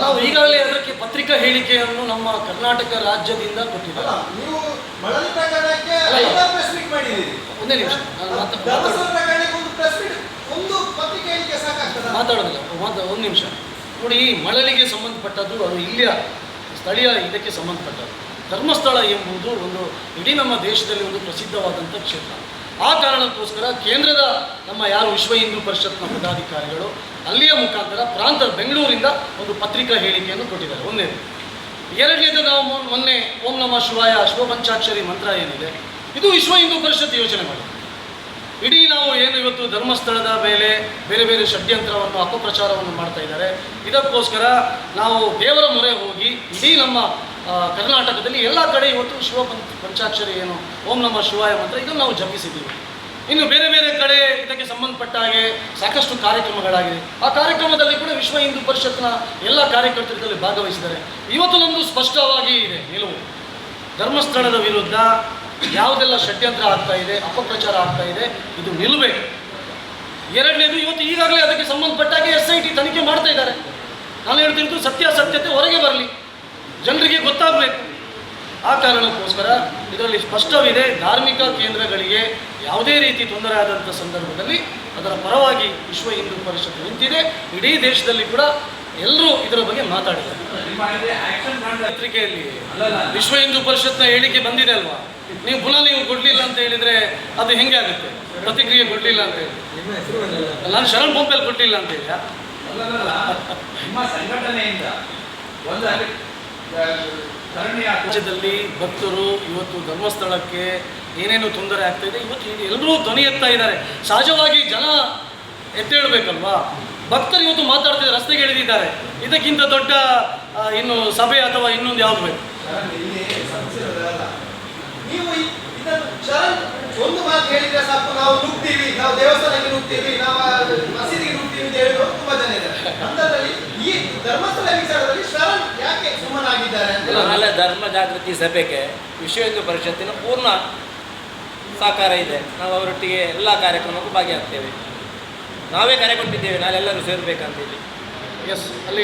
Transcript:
ನಾವು ಈಗಾಗಲೇ ಅದಕ್ಕೆ ಪತ್ರಿಕಾ ಹೇಳಿಕೆಯನ್ನು ನಮ್ಮ ಕರ್ನಾಟಕ ರಾಜ್ಯದಿಂದ ಕೊಟ್ಟಿದ್ದಾರೆ. ನೀವು ಮಳಲಿ ಪ್ರಕರಣಕ್ಕೆ ಅಲ್ಲ. ಐದಾರು ಪ್ರೆಸ್ ಮೀಟ್ ಮಾಡಿದ್ದೀರಿ. ಒಂದೇ ನಿಮಿಷ. ನಾನು ಒಂದು ಪತ್ರಿಕೆ ಹೇಳಿಕೆ ಸಾಕಾಗ್ತದ? ಮಾತಾಡೋದಿಲ್ಲ ಮಾತಾ ಒಂದು ನಿಮಿಷ. ನೋಡಿ ಈ ಮಳಲಿಗೆ ಸಂಬಂಧಪಟ್ಟದ್ದು ಅದು ಇಲ್ಲಿಯ ಸ್ಥಳೀಯ ಇದಕ್ಕೆ ಸಂಬಂಧಪಟ್ಟದ್ದು. ಧರ್ಮಸ್ಥಳ ಎಂಬುದು ಒಂದು ಇಡೀ ನಮ್ಮ ದೇಶದಲ್ಲಿ ಒಂದು ಪ್ರಸಿದ್ಧವಾದಂಥ ಕ್ಷೇತ್ರ. ಆ ಕಾರಣಕ್ಕೋಸ್ಕರ ಕೇಂದ್ರದ ನಮ್ಮ ಯಾರು ವಿಶ್ವ ಹಿಂದೂ ಪರಿಷತ್ನ ಪದಾಧಿಕಾರಿಗಳು ಅಲ್ಲಿಯ ಮುಖಾಂತರ ಪ್ರಾಂತ ಬೆಂಗಳೂರಿಂದ ಒಂದು ಪತ್ರಿಕಾ ಹೇಳಿಕೆಯನ್ನು ಕೊಟ್ಟಿದ್ದಾರೆ. ಒಂದೇ ಎರಡನೇದು ನಾವು ಮೊನ್- ಮೊನ್ನೆ ಓಂ ನಮ ಶಿವಾಯ ಪಂಚಾಕ್ಷರಿ ಮಂತ್ರ ಏನಿದೆ? ಇದು ವಿಶ್ವ ಹಿಂದೂ ಪರಿಷತ್ ಯೋಚನೆ ಮಾಡಿದೆ ಇಡೀ ನಾವು ಏನು ಇವತ್ತು ಧರ್ಮಸ್ಥಳದ ಮೇಲೆ ಬೇರೆ ಬೇರೆ ಷಡ್ಯಂತ್ರವನ್ನು, ಅಪಪ್ರಚಾರವನ್ನು ಮಾಡ್ತಾ ಇದ್ದಾರೆ. ಇದಕ್ಕೋಸ್ಕರ ನಾವು ದೇವರ ಮೊರೆ ಹೋಗಿ ಇಡೀ ನಮ್ಮ ಕರ್ನಾಟಕದಲ್ಲಿ ಎಲ್ಲ ಕಡೆ ಇವತ್ತು ಶಿವ ಪಂಚ ಪಂಚಾಕ್ಷರಿ ಏನು ಓಂ ನಮ ಶಿವಾಯ ಮಂತ್ರ ಇದನ್ನು ನಾವು ಜಪಿಸಿದ್ದೀವಿ. ಇನ್ನು ಬೇರೆ ಬೇರೆ ಕಡೆ ಇದಕ್ಕೆ ಸಂಬಂಧಪಟ್ಟ ಹಾಗೆ ಸಾಕಷ್ಟು ಕಾರ್ಯಕ್ರಮಗಳಾಗಿದೆ ಆ ಕಾರ್ಯಕ್ರಮದಲ್ಲಿ ಕೂಡ ವಿಶ್ವ ಹಿಂದೂ ಪರಿಷತ್ನ ಎಲ್ಲ ಕಾರ್ಯಕರ್ತರಲ್ಲಿ ಭಾಗವಹಿಸಿದ್ದಾರೆ. ಇವತ್ತು ನಮ್ಮದು ಸ್ಪಷ್ಟವಾಗಿ ಇದೆ, ನಿಲುವು. ಧರ್ಮಸ್ಥಳದ ವಿರುದ್ಧ ಯಾವುದೆಲ್ಲ ಷಡ್ಯಂತ್ರ ಆಗ್ತಾ ಇದೆ, ಅಪಪ್ರಚಾರ ಆಗ್ತಾ ಇದೆ, ಇದು ನಿಲ್ಲಬೇಕು ಎರಡನೇದು, ಇವತ್ತು ಈಗಾಗಲೇ ಅದಕ್ಕೆ ಸಂಬಂಧಪಟ್ಟಾಗೆ ಎಸ್ ಐ ಟಿ ತನಿಖೆ ಮಾಡ್ತಾ ಇದ್ದಾರೆ. ನಾನು ಹೇಳ್ತಿದ್ದು ಸತ್ಯಾಸತ್ಯತೆ ಹೊರಗೆ ಬರಲಿ. ಜನರಿಗೆ ಗೊತ್ತಾಗಬೇಕು. ಆ ಕಾರಣಕ್ಕೋಸ್ಕರ ಇದರಲ್ಲಿ ಸ್ಪಷ್ಟವಿದೆ, ಧಾರ್ಮಿಕ ಕೇಂದ್ರಗಳಿಗೆ ಯಾವುದೇ ರೀತಿ ತೊಂದರೆ ಆದಂಥ ಸಂದರ್ಭದಲ್ಲಿ ಅದರ ಪರವಾಗಿ ವಿಶ್ವ ಹಿಂದೂ ಪರಿಷತ್ ನಿಂತಿದೆ. ಇಡೀ ದೇಶದಲ್ಲಿ ಕೂಡ ಎಲ್ಲರೂ ಇದರ ಬಗ್ಗೆ ಮಾತಾಡಿದ್ದಾರೆ. ಪತ್ರಿಕೆಯಲ್ಲಿ ವಿಶ್ವ ಹಿಂದೂ ಪರಿಷತ್ನ ಹೇಳಿಕೆ ಬಂದಿದೆ ಅಲ್ವಾ? ನೀವು ಪುನಃ ನೀವು ಕೊಡ್ಲಿಲ್ಲ ಅಂತ ಹೇಳಿದ್ರೆ ಅದು ಹೆಂಗೆ ಆಗುತ್ತೆ? ಪ್ರತಿಕ್ರಿಯೆ ಕೊಡಲಿಲ್ಲ ಅಂತ ಹೇಳಿ. ನಾನು ಶರಣ್ ಪಂಪಲ್ಲಿ ಕೊಟ್ಟಿಲ್ಲ ಅಂತ ಹೇಳಿ. ಸಂಘಟನೆಯಿಂದ ರಾಜ್ಯದಲ್ಲಿ ಭಕ್ತರು ಇವತ್ತು ಧರ್ಮಸ್ಥಳಕ್ಕೆ ಏನೇನು ತೊಂದರೆ ಆಗ್ತಾ ಇದೆ. ಇವತ್ತು ಎಲ್ಲರೂ ಧ್ವನಿ ಎತ್ತಾ ಇದ್ದಾರೆ. ಸಹಜವಾಗಿ ಜನ ಎತ್ತೇಳ್ಬೇಕಲ್ವಾ ಭಕ್ತರು ಇವತ್ತು ಮಾತಾಡ್ತಿದ್ದಾರೆ, ರಸ್ತೆಗೆ ಇಳಿದಿದ್ದಾರೆ. ಇದಕ್ಕಿಂತ ದೊಡ್ಡ ಇನ್ನು ಸಭೆ ಅಥವಾ ಇನ್ನೊಂದು ಯಾವ್ದು ಬೇಕು? ಒಂದು ಮಾತು ಹೇಳಿದ್ರೆ ಸಾಕು. ನಾವು ನುಗ್ತೀವಿ. ನಾವು ದೇವಸ್ಥಾನಕ್ಕೆ ನುಗ್ತೀವಿ. ನಾವು ಆ ಮಸೀದಿಗೆ ನುಗ್ತೀವಿ ಅಂತ ಹೇಳಿದ್ರು ತುಂಬಾ ಜನ ಇದ್ದಾರೆ ಅಂತದ್ರಲ್ಲಿ ಈ ಧರ್ಮಸ್ಥಳ ವಿಚಾರದಲ್ಲಿ ಶರಣ್ ಯಾಕೆ ನಾಳೆ ಧರ್ಮ ಜಾಗೃತಿ ಸಭೆಗೆ ವಿಶ್ವ ಹಿಂದೂ ಪರಿಷತ್ತಿನ ಪೂರ್ಣ ಸಹಕಾರ ಇದೆ. ನಾವು ಅವರೊಟ್ಟಿಗೆ ಎಲ್ಲ ಕಾರ್ಯಕ್ರಮಕ್ಕೂ ಭಾಗಿಯಾಗ್ತೇವೆ. ನಾವೇ ಕರೆ ಕೊಟ್ಟಿದ್ದೇವೆ ನಾಳೆಲ್ಲರೂ ಸೇರಬೇಕಂತೇಳಿ ಎಸ್ ಅಲ್ಲಿ